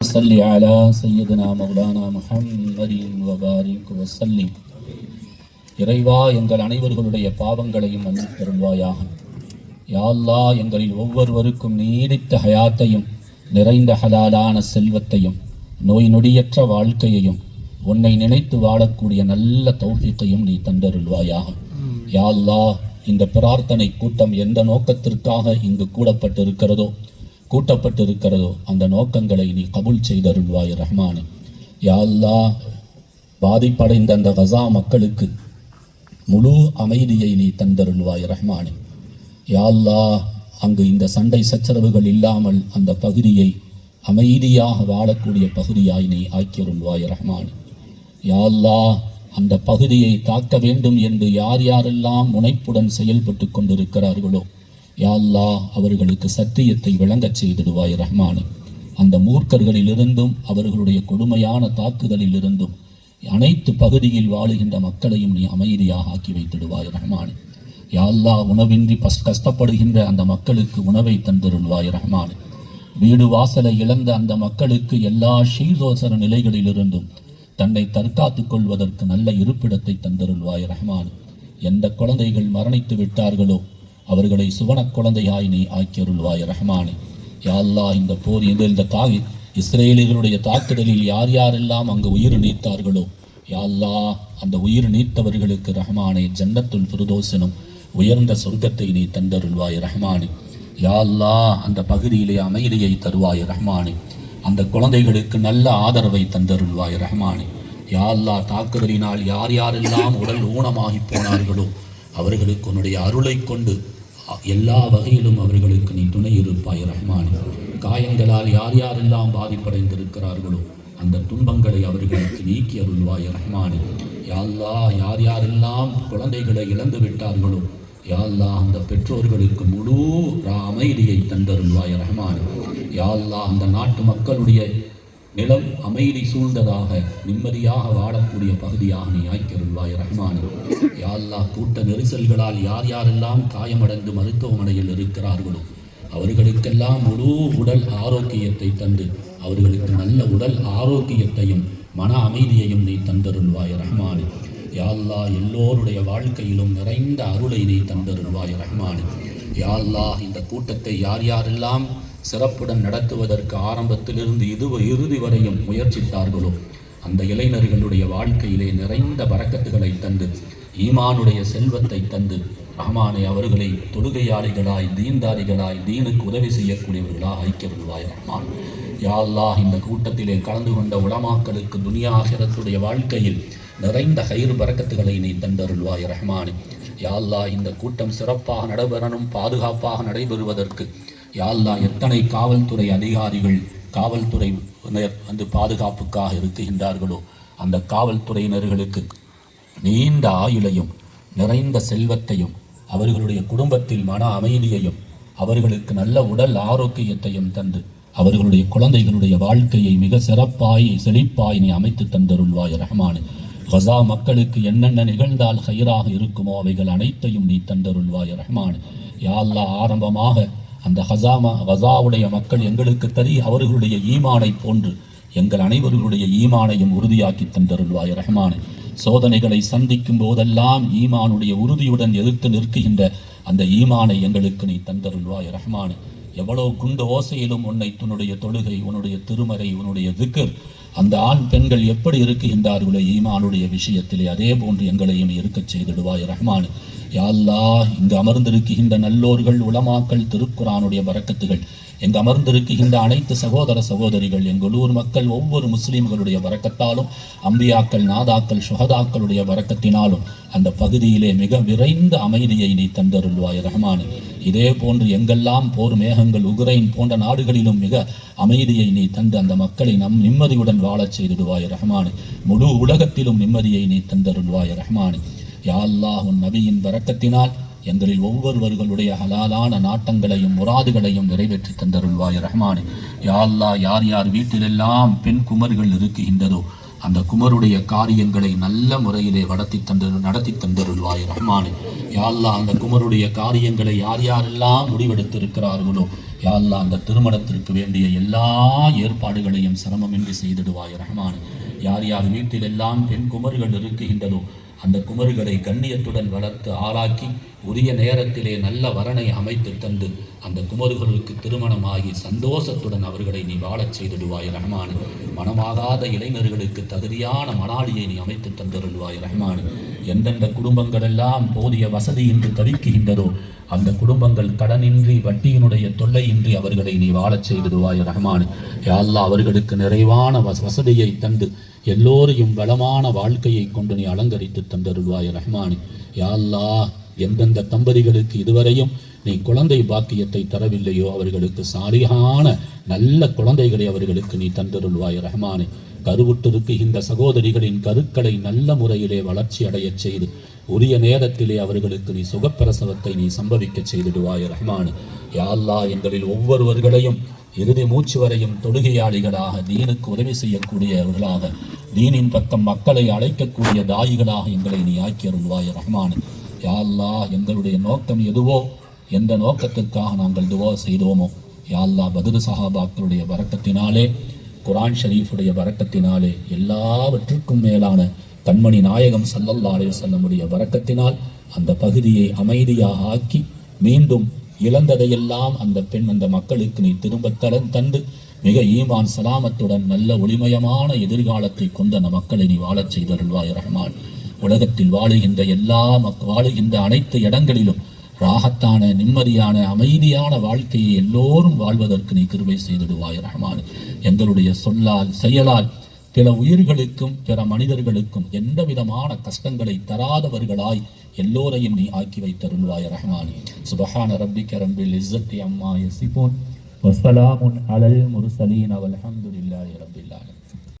صل على سيدنا مولانا محمد وبارك وسلم இறைவா எங்கள் அனைவர்களுடைய பாவங்களையும் மன்னித்தருள்வாயாக யா அல்லாஹ் எங்களில் ஒவ்வொருவருக்கும் நீடித்த ஹயாத்தையும் நிறைந்த ஹலாலான செல்வத்தையும் நோய் நொடியற்ற வாழ்க்கையையும் உன்னை நினைத்து வாழக்கூடிய நல்ல தௌஃபீக்கையும் நீ தந்தருள்வாயாக யா அல்லாஹ் இந்த பிரார்த்தனை கூட்டம் எந்த நோக்கத்திற்காக இங்கு கூடப்பட்டிருக்கிறதோ கூட்டப்பட்டிருக்கிறதோ அந்த நோக்கங்களை நீ கபுல் செய்தருள்வாய் ரஹ்மானே. யாழ்லா பாதிப்படைந்த அந்த கசா மக்களுக்கு முழு அமைதியை நீ தந்தருள்வாய் ரஹ்மானே. யாழ்லா அங்கு இந்த சண்டை சச்சரவுகள் இல்லாமல் அந்த பகுதியை அமைதியாக வாழக்கூடிய பகுதியாய் நீ ஆக்கியருள்வாய் ரஹ்மானே. யாழ்லா அந்த பகுதியை தாக்க வேண்டும் என்று யார் யாரெல்லாம் முனைப்புடன் செயல்பட்டு கொண்டிருக்கிறார்களோ யாழ்லா அவர்களுக்கு சத்தியத்தை விளங்கச் செய்திடுவாய் ரஹ்மானே. அந்த மூர்க்கர்களிலிருந்தும் அவர்களுடைய கொடுமையான தாக்குதலிலிருந்தும் அனைத்து பகுதியில் வாழுகின்ற மக்களையும் நீ அமைதியாக ஆக்கி வைத்திடுவாய் ரஹ்மானே. யாழ்லா உணவின்றி பஸ் கஷ்டப்படுகின்ற அந்த மக்களுக்கு உணவை தந்திருள்வாய் ரஹ்மானே. வீடு வாசலை இழந்த அந்த மக்களுக்கு எல்லா ஷீதோசர நிலைகளிலிருந்தும் தன்னை தற்காத்துக் கொள்வதற்கு நல்ல இருப்பிடத்தை தந்திருள்வாய் ரஹ்மான். எந்த குழந்தைகள் மரணித்து விட்டார்களோ அவர்களை சுவனக் குழந்தையாய் நீ ஆக்கியருள்வாய் ரஹ்மானே. யாழ்லா இந்த போர் இந்த இந்த தாகி இஸ்ரேலிகளுடைய தாக்குதலில் யார் யாரெல்லாம் அங்கு உயிர் நீத்தார்களோ யாழ்லா அந்த உயிர் நீத்தவர்களுக்கு ரஹ்மானே ஜன்னத்துல் ஃபிர்தோசனும் உயர்ந்த சொர்க்கத்தை நீ தந்தருள்வாய் ரஹ்மானி. யாழ்லா அந்த பகுதியிலே அமைதியை தருவாய் ரஹ்மானி. அந்த குழந்தைகளுக்கு நல்ல ஆதரவை தந்தருள்வாய் ரஹ்மானி. யாழ்லா தாக்குதலினால் யார் யாரெல்லாம் உடல் ஊனமாகி போனார்களோ அவர்களுக்கு உன்னுடைய அருளை கொண்டு எல்லா வகையிலும் அவர்களுக்கு நீ துணை இருப்பாய் ரஹ்மான். காயங்களால் யார் யாரெல்லாம் பாதிப்படைந்திருக்கிறார்களோ அந்த துன்பங்களை அவர்களுக்கு நீக்கி அருள்வாய் ரஹ்மான். யாழ்லா யார் யாரெல்லாம் குழந்தைகளை இழந்து விட்டார்களோ யாழ்லா அந்த பெற்றோர்களுக்கு முழு அமைதியை தந்தருள்வாய் ரஹ்மான். யாழ்லா அந்த நாட்டு மக்களுடைய நிலம் அமைதி சூழ்ந்ததாக நிம்மதியாக வாழக்கூடிய பகுதியாக நீ ஆய்க்கருள்வாய் ரஹ்மான். யா கூட்ட நெரிசல்களால் யார் யாரெல்லாம் காயமடைந்து மருத்துவமனையில் இருக்கிறார்களோ அவர்களுக்கெல்லாம் முழு உடல் ஆரோக்கியத்தை தந்து அவர்களுக்கு நல்ல உடல் ஆரோக்கியத்தையும் மன அமைதியையும் நீ தந்தருள்வாய் ரஹ்மான். யாழ்லா எல்லோருடைய வாழ்க்கையிலும் நிறைந்த அருளை நீ தந்தருள்வாய் ரஹ்மான். யாழ்லா இந்த கூட்டத்தை யார் யாரெல்லாம் சிறப்புடன் நடத்துவதற்கு ஆரம்பத்திலிருந்து இது இறுதி வரையும் முயற்சித்தார்களோ அந்த இளைஞர்களுடைய வாழ்க்கையிலே நிறைந்த பறக்கத்துகளை தந்து ஈமானுடைய செல்வத்தை தந்து ரஹ்மானை அவர்களை தொழுகையாளிகளாய் தீன்தாரிகளாய் தீனுக்கு உதவி செய்யக்கூடியவர்களாக ஐக்கியவர்களாய் ரஹ்மான். யாழ்லாஹ் இந்த கூட்டத்திலே கலந்து கொண்ட உலமாக்களுக்கு துனியா ஆகிரத்துடைய வாழ்க்கையில் நிறைந்த கயிறு பறக்கத்துகளை நீ தந்தருள்வாய் ரஹ்மானே. யா இந்த கூட்டம் சிறப்பாக நடைபெறணும் பாதுகாப்பாக நடைபெறுவதற்கு யாழ்லா எத்தனை காவல்துறை அதிகாரிகள் காவல்துறை வந்து பாதுகாப்புக்காக இருக்குகின்றார்களோ அந்த காவல்துறையினர்களுக்கு நீண்ட ஆயுளையும் நிறைந்த செல்வத்தையும் அவர்களுடைய குடும்பத்தில் மன அமைதியையும் அவர்களுக்கு நல்ல உடல் ஆரோக்கியத்தையும் தந்து அவர்களுடைய குழந்தைகளுடைய வாழ்க்கையை மிக சிறப்பாய் செழிப்பாய் நீ அமைத்து தந்தருள்வாய் ரஹ்மானு. கசா மக்களுக்கு என்னென்ன நிகழ்ந்தால் ஹைராக இருக்குமோ அவைகள் அனைத்தையும் நீ தந்தருள்வாய் ரஹ்மான். யாழ்லா ஆரம்பமாக அந்த ஹசாமா ஹசாவுடைய மக்கள் எங்களுக்கு தரி அவர்களுடைய ஈமானை போன்று எங்கள் அனைவர்களுடைய ஈமானையும் உறுதியாக்கி தந்தருள்வாய் ரஹ்மான். சோதனைகளை சந்திக்கும் போதெல்லாம் ஈமானுடைய உறுதியுடன் எதிர்த்து நிற்கின்ற அந்த ஈமானை எங்களுக்கு நீ தந்தருள்வாய் ரஹ்மான். எவ்வளவு குண்டு ஓசையிலும் உன்னை உன்னுடைய தொழுகை உன்னுடைய திருமறை உன்னுடைய திக்கர் அந்த ஆண் பெண்கள் எப்படி இருக்குகின்றார்களோ ஈமானுடைய விஷயத்திலே. அதே போன்று எங்களையும் இருக்கச் செய்திடுவாய் ரஹ்மான். யாழ்லா இங்கு அமர்ந்திருக்கின்ற நல்லோர்கள் உளமாக்கள் திருக்குறானுடைய வரக்கத்துகள் இங்கு அமர்ந்திருக்கின்ற அனைத்து சகோதர சகோதரிகள் எங்கள் ஊர் மக்கள் ஒவ்வொரு முஸ்லீம்களுடைய வரக்கத்தாலும் அம்பியாக்கள் நாதாக்கள் சுகதாக்களுடைய வரக்கத்தினாலும் அந்த பகுதியிலே மிக விரைந்த அமைதியை நீ தந்தருள்வாய் ரஹ்மான். இதே போன்று எங்கெல்லாம் போர் மேகங்கள் உக்ரைன் போன்ற நாடுகளிலும் மிக அமைதியை நீ தந்து அந்த மக்களை நம் நிம்மதியுடன் வாழச் செய்திடுவாய் ரஹ்மான். முழு உலகத்திலும் நிம்மதியை நீ தந்தருள்வாய் ரஹ்மான். யா அல்லாஹ் உன் நபியின் வரக்கத்தினால் எங்களில் ஒவ்வொருவர்களுடைய ஹலாலான நாட்டங்களையும் முராதுகளையும் நிறைவேற்றி தந்தருள்வாய் ரஹ்மானே. யா யார் யார் வீட்டிலெல்லாம் பெண் குமர்கள் இருக்குகின்றதோ அந்த குமருடைய காரியங்களை நல்ல முறையிலே வடத்தி தந்து நடத்தி தந்தருள்வாய் ரஹ்மானே. யாழ்லா அந்த குமருடைய காரியங்களை யார் யாரெல்லாம் முடிவெடுத்திருக்கிறார்களோ யாழ்லா அந்த திருமணத்திற்கு வேண்டிய எல்லா ஏற்பாடுகளையும் சிரமமின்றி செய்திடுவாய் ரஹ்மானே. யார் யார் வீட்டிலெல்லாம் பெண் குமர்கள் இருக்குகின்றதோ அந்த குமர்களை கண்ணியத்துடன் வளர்த்து ஆளாக்கி உரிய நேரத்திலே நல்ல வரனை அமைத்து தந்து அந்த குமர்களுக்கு திருமணமாகி சந்தோஷத்துடன் அவர்களை நீ வாழச் செய்திடுவாய் ரஹ்மான். மனமாகாத இளைஞர்களுக்கு தகுதியான மணாளியை நீ அமைத்து தந்தருள்வாய் ரஹ்மான். எந்தெந்த குடும்பங்கள் எல்லாம் போதிய வசதியின்றி தவிக்குகின்றதோ அந்த குடும்பங்கள் கடனின்றி வட்டியினுடைய தொல்லையின்றி அவர்களை நீ வாழச் செய்திடுவாய் ரஹ்மான். யாழ்லா அவர்களுக்கு நிறைவான வச- வசதியை தந்து எல்லோரையும் வளமான வாழ்க்கையை கொண்டு நீ அலங்கரித்து தந்தருள்வாய் ரஹ்மான். யாழ்லா எந்தெந்த தம்பதிகளுக்கு இதுவரையும் நீ குழந்தை பாக்கியத்தை தரவில்லையோ அவர்களுக்கு சாலிகான நல்ல குழந்தைகளை அவர்களுக்கு நீ தந்தருள்வாய் ரஹ்மானே. இந்த சகோதரிகளின் கருக்களை நல்ல முறையிலே வளர்ச்சி அடையச் செய்து உரிய நேரத்திலே அவர்களுக்கு நீ சுகப்பிரசவத்தை நீ சம்பவிக்கச் செய்திடுவாய் ரஹ்மான். யாழ்லா எங்களில் ஒவ்வொருவர்களையும் இறுதி மூச்சு வரையும் தொழுகையாளிகளாக தீனுக்கு உதவி செய்யக்கூடியவர்களாக தீனின் பக்கம் மக்களை அழைக்கக்கூடிய தாயிகளாக எங்களை நீ ஆக்கியருள்வாய் ரஹ்மான். யாழ்லா எங்களுடைய நோக்கம் எதுவோ எந்த நோக்கத்திற்காக நாங்கள் துவா செய்தோமோ? யாழ்லா அல்லாஹ் சஹாபாக்களுடைய வரக்கத்தினாலே குரான் ஷரீஃபுடைய வரக்கத்தினாலே எல்லாவற்றிற்கும் மேலான கண்மணி நாயகம் ஸல்லல்லாஹு அலைஹி வஸல்லமுடைய வரக்கத்தினால் அந்த பகுதியை அமைதியாக ஆக்கி மீண்டும் இழந்ததையெல்லாம் அந்த பெண் அந்த மக்களுக்கு நீ திரும்ப கடன் தந்து மிக ஈமான் சலாமத்துடன் நல்ல ஒளிமயமான எதிர்காலத்தை கொண்ட அந்த மக்களை நீ வாழச் செய்தருள்வாய் ரஹ்மான். உலகத்தில் வாழுகின்ற எல்லா மக் வாழுகின்ற அனைத்து இடங்களிலும் ராகத்தான நிம்மதியான அமைதியான வாழ்க்கையை எல்லோரும் வாழ்வதற்கு நீ கிருபை செய்திடுவாய் ரஹ்மான். எங்களுடைய சொல்லால் செயலால் பிற உயிர்களுக்கும் பிற மனிதர்களுக்கும் எந்த விதமான கஷ்டங்களை தராதவர்களாய் எல்லோரையும் நீ ஆக்கி வைத்தருள்வாய் ரஹ்மான். சுபஹான ரப்பிக்க ரப்பில் இஸ்ஸத்தி அம்மா யசிபூன் வஸ்ஸலாமுன் அலல் முருசலீன். அவல் அஹமதுல்லாஹி ஆலமீன்.